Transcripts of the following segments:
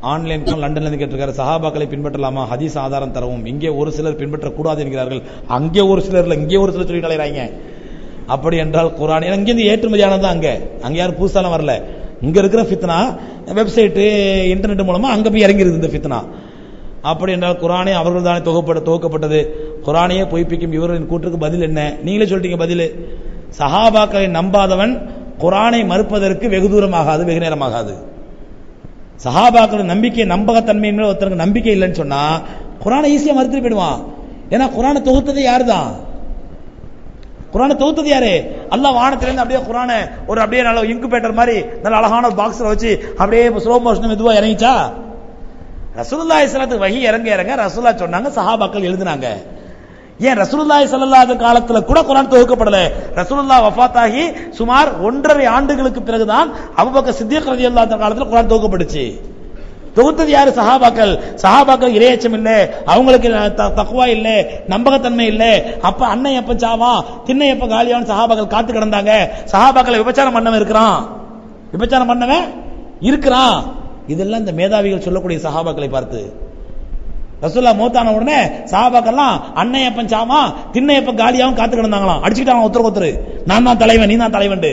Online லண்டன்ல இருந்து கேட்டிருக்காரு. சஹாபாக்களை பின்பற்றலாமா? ஹதீஸ் ஆதாரம் தரவும். இங்கே ஒரு சிலர் பின்பற்றக்கூடாது என்கிறார்கள். அங்கே ஒரு சிலர்ல இங்கே ஒரு சிலர் சொல்லி அலைகிறாங்க அப்படி என்றால் குரான் இங்கேருந்து இங்கிருந்து ஏற்றுமதியானது அங்க. அங்க யாரும் புதுசாலாம் வரல. இங்க இருக்கிற ஃபித்னா வெப்சைட்டு இன்டர்நெட் மூலமா அங்க போய் இறங்கிருது இந்த ஃபித்னா. அப்படி என்றால் குரானே அவர்கள் தானே தொகுப்பட துவக்கப்பட்டது குரானையே பொய்ப்பிக்கும் இவர்களின் கூற்றுக்கு பதில் என்ன? நீங்களே சொல்லிட்டீங்க பதில். சஹாபாக்களை நம்பாதவன் குரானை மறுப்பதற்கு வெகு தூரமாகாது வெகு நேரமாகாது. சஹாபாக்கள் நம்பிக்கை நம்பகத்தன்மை மேல ஒருத்தருக்கு நம்பிக்கை இல்லைன்னு சொன்னா குரானை ஈஸியா மறுத்துட்டு போயிடுவான். ஏன்னா குரானை தொகுத்தது யாரு தான் குரானை தொகுத்தது யாரு? அல்லா வானத்திலிருந்து அப்படியே குரானை ஒரு அப்படியே நல்ல இன்குபேட்டர் மாதிரி நல்ல அழகான பாக்ஸ்ல வச்சு அப்படியே ஸ்லோ மோஷன் மெதுவா இறங்கிச்சா? ரசூலுல்லாஹி இஸ்லாத்துக்கு வகி இறங்க இறங்க ரசூலுல்லாஹ் சொன்னாங்க சஹாபாக்கள் எழுதுனாங்க. ஏன் ரசூலுல்லாஹி ஸல்லல்லாஹு காலத்துல கூட குர்ஆன் தொகுக்கப்படல ரசூலுல்லாஹ் வஃபாத்தாகி சுமார் ஒன்றரை ஆண்டுகளுக்கு பிறகுதான் அபூபக்கர் சித்திக் ரலியல்லாஹு அன்ஹு காலத்துல குர்ஆன் தொகுக்கப்பட்டுச்சு தொகுத்தது யாரு? சஹாபாக்கள். சஹாபாக்கள் இரையச்சம் இல்ல அவங்களுக்கு த- தக்வா இல்ல நம்பகத்தன்மை இல்ல. அப்ப அண்ணன் எப்ப சாவா? திண்ணை எப்ப காலியான்னு சஹாபாக்கள் காத்து கிடந்தாங்க. சஹாபாக்களை விபச்சாரம் பண்ணவன் இருக்கிறான். விபச்சாரம் பண்ணவன் இருக்கிறான். இதெல்லாம் இந்த மேதாவிகள் சொல்லக்கூடிய சஹாபாக்களை பார்த்து. ரசூல்லா மூத்தான உடனே சாபாக்கெல்லாம் அன்னையப்பன் சாமா திண்ணை காலியாவும் காத்து கிடந்தாங்களாம் அடிச்சுக்கிட்டாங்க ஒருத்தர் ஒருத்தர். நான் தான் தலைவன் நீ தான் தலைவன்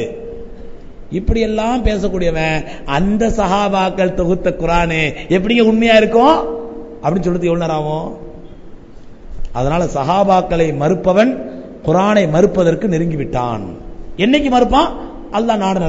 இப்படி எல்லாம் பேசக்கூடியவன் அந்த சஹாபாக்கள் தொகுத்த குரானு எப்படிங்க உண்மையா இருக்கும்? அப்படின்னு சொல்றது எவ்வளவு நேரம் ஆகும்? அதனால சஹாபாக்களை மறுப்பவன் குரானை மறுப்பதற்கு நெருங்கி விட்டான் என்னைக்கு மறுப்பான்? அல்லா நாடு